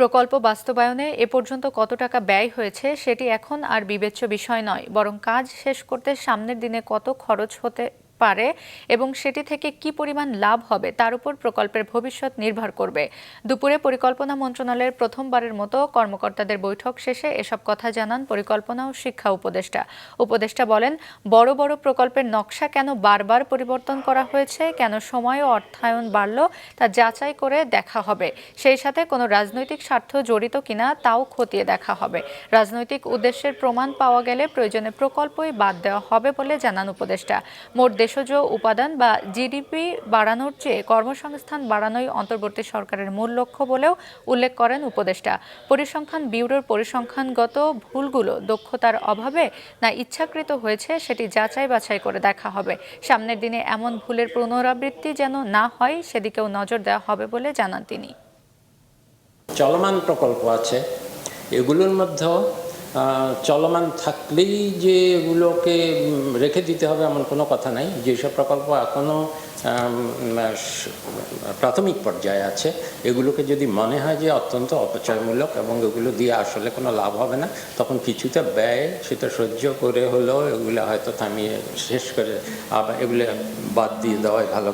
প্রকল্প বাস্তবায়নে এ পর্যন্ত কত টাকা ব্যয় হয়েছে সেটি এখন আর বিবেচ্য বিষয় নয়, বরং কাজ শেষ করতে সামনের দিনে কত খরচ হতে পারে এবং সেটি থেকে কি পরিমাণ লাভ হবে তার উপর প্রকল্পের ভবিষ্যৎ নির্ভর করবে। দুপুরে পরিকল্পনা মন্ত্রণালয়ের প্রথমবারের মতো কর্মকর্তাদের বৈঠক শেষে এসব কথা জানান পরিকল্পনা ও শিক্ষা উপদেষ্টা। উপদেষ্টা বলেন, বড় বড় প্রকল্পের নকশা কেন বারবার পরিবর্তন করা হয়েছে, কেন সময় ও অর্থায়ন বাড়ল, তা যাচাই করে দেখা হবে। সেই সাথে কোনো রাজনৈতিক স্বার্থ জড়িত কিনা তাও খতিয়ে দেখা হবে। রাজনৈতিক উদ্দেশ্যের প্রমাণ পাওয়া গেলে প্রয়োজনে প্রকল্পই বাদ দেওয়া হবে বলে জানান উপদেষ্টা। মোট দেশজ উপাদান বা জিডিপি বাড়ানোর চেয়ে কর্মসংস্থান বাড়ানোই অন্তর্বর্তী সরকারের মূল লক্ষ্য বলেও উল্লেখ করেন উপদেষ্টা। পরিসংখ্যান ব্যুরোর পরিসংখ্যানগত ভুলগুলো দক্ষতার অভাবে না ইচ্ছাকৃত হয়েছে সেটি যাচাই বাছাই করে দেখা হবে। সামনের দিনে এমন ভুলের পুনরাবৃত্তি যেন না হয় সেদিকেও নজর দেওয়া হবে বলে জানান তিনি। চলমান প্রকল্প আছে। এগুলোর মধ্যেও আহ, চলমান থাকলেই যে এগুলোকে রেখে দিতে হবে এমন কোনো কথা নাই। যেসব প্রকল্প এখনও প্রাথমিক পর্যায়ে আছে, এগুলোকে যদি মনে হয় যে অত্যন্ত অপচয়মূলক এবং এগুলো দিয়ে আসলে কোনো লাভ হবে না, তখন কিছুটা ব্যয় সেটা সহ্য করে হলেও এগুলো হয়তো থামিয়ে শেষ করে আবার এগুলো বাদ দিয়ে দেওয়াই ভালো।